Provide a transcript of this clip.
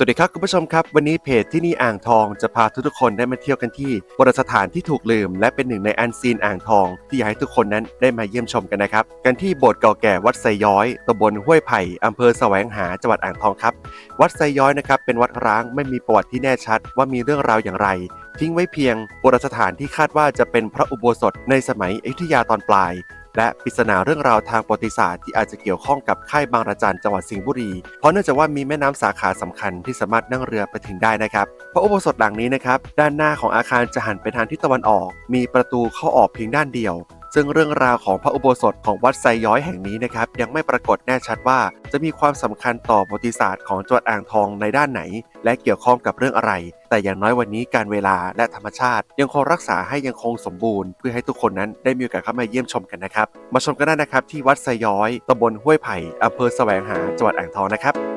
สวัสดีครับคุณผู้ชมครับ วันนี้เพจที่นี่อ่างทองจะพาทุกๆคนได้มาเที่ยวกันที่โบราณสถานที่ถูกลืม และเป็นหนึ่งในอันซีนอ่างทอง ที่อยากให้ทุกคนนั้นได้มาเยี่ยมชมกันนะครับ กันที่โบสถ์เก่าแก่วัดไซย้อยตำบลห้วยไผ่อำเภอแสวงหาจังหวัดอ่างทองครับ วัดไซย้อยนะครับเป็นวัดร้างไม่มีประวัติที่แน่ชัด ว่ามีเรื่องราวอย่างไร ทิ้งไว้เพียงโบราณสถานที่คาดว่าจะเป็นพระอุโบสถในสมัยอยุธยาตอนปลาย และปริศนาเรื่องราวทางประวัติศาสตร์ที่อาจจะเกี่ยวข้องกับค่ายบางระจันจังหวัดสิงห์บุรี เพราะเนื่องจากว่ามีแม่น้ำสาขาสำคัญที่สามารถนั่งเรือไปถึงได้นะครับ พระอุโบสถหลังนี้นะครับ ด้านหน้าของอาคารจะหันไปทางทิศตะวันออก มีประตูเข้าออกเพียงด้านเดียว ซึ่งเรื่องราวของพระอุโบสถของวัดไซย้อยแห่งนี้นะครับยังไม่ปรากฏแน่ชัดว่า จะมีความสำคัญต่อประวัติศาสตร์ของจังหวัดอ่างทองในด้านไหน และเกี่ยวข้องกับเรื่องอะไร แต่อย่างน้อยวันนี้การเวลาและธรรมชาติ ยังคงรักษาให้ยังคงสมบูรณ์ เพื่อให้ทุกคนนั้นได้มีโอกาสเข้ามาเยี่ยมชมกันนะครับ มาชมกันได้นะครับที่วัดไซย้อยตำบลห้วยไผ่อำเภอแสวงหาจังหวัดอ่างทองนะครับ